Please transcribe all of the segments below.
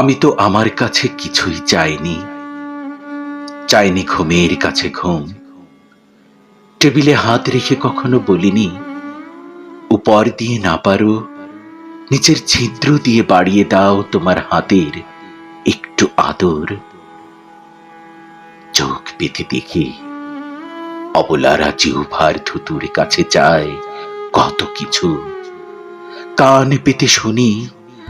আমি তো আমার কাছে কিছুই চাইনি। চাইনি ঘুমের কাছে ঘুম। টেবিলে হাত রেখে কখনো বলিনি, উপর দিয়ে না পারো, নিচের ছিদ্র দিয়ে বাড়িয়ে দাও তোমার হাতের একটু আদর। চোখ পেতে দেখি, অবলারা জিউভার ধুতুর কাছে যায় কত কিছু। কান পেতে শুনি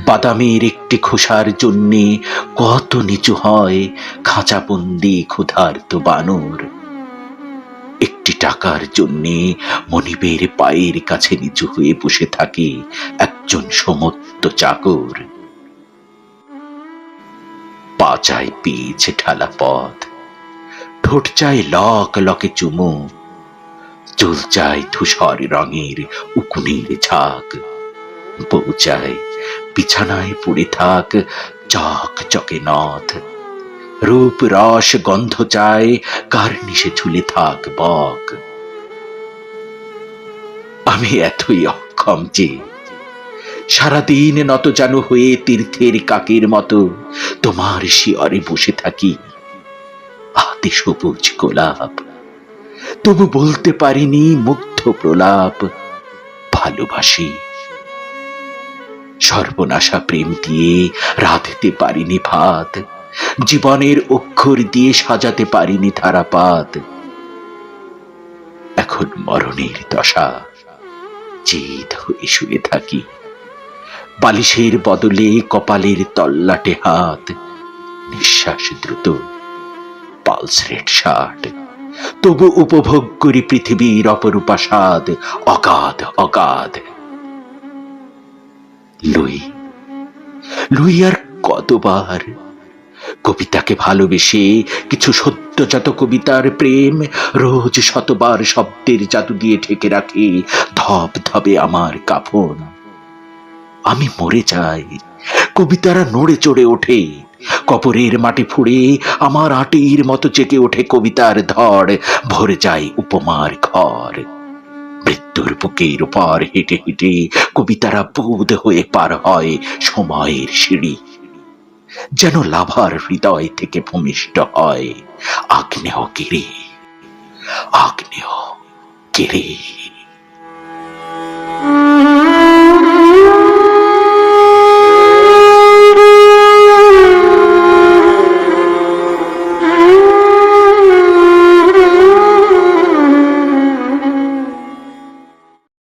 বাদামের একটি খোসার জন্যে কত নিচু হয় খাঁচাবন্দি ক্ষুধার্ত বানর। একটি টাকার জন্যে মনিবের পায়ের কাছে নিচু হয়ে বসে থাকে একজন সমত্ত চাকর। পা চায় ঢালা পথ, ঠোঁট চায় লক লকে চুমু, চুল চায় ধূসর রঙের উকুনের ঝাঁক, বউ চায় বিছানায় পড়ে থাক চক চকে নথ। রূপ রস গন্ধ চায়, কার নিশে ঝুলে থাক বক। আমি এতই অক্ষম যে সারাদিন নত জানু হয়ে তীর্থের কাকের মতো তোমার শিয়রে বসে থাকি। হাতে সবুজ গোলাপ, তবু বলতে পারিনি মুগ্ধ প্রলাপ, ভালোবাসি। সর্বনাশা প্রেম দিয়ে রাঁধতে পারিনি ভাত। জীবনের অক্ষর দিয়ে সাজাতে পারিনি ধারাপাত। এখন মরণের দশা। জিদ হয়ে শুয়ে থাকি। বালিশের বদলে কপালের তল্লাটে হাত। নিঃশ্বাস দ্রুত, পালস রেট ষাট তবু উপভোগ করি পৃথিবীর অপরূপা স্বাদ। অগাধ অগাধ। লুই। লুই আর কতবার কবিতাকে ভালোবেসে কিছু সত্যজাত কবিতার প্রেম রোজ শতবার শব্দের জাদু দিয়ে ঠেকে রাখে ধপ ধবে আমার কাফন। আমি মরে যাই, কবিতারা নড়ে চড়ে ওঠে, কবরের মাটি ফুড়ে আমার আটির মতো চেকে ওঠে কবিতার ধড়, ভরে যায় উপমার ঘর। মৃত্যুর বুকের উপর হেঁটে হেঁটে কবিতারা বোধ হয়ে পার হয় সময়ের সিঁড়ি। যেন লাভার হৃদয় থেকে ভূমিষ্ঠ হয়। আগ্নেয় গিরি আগ্নেয় গিরি।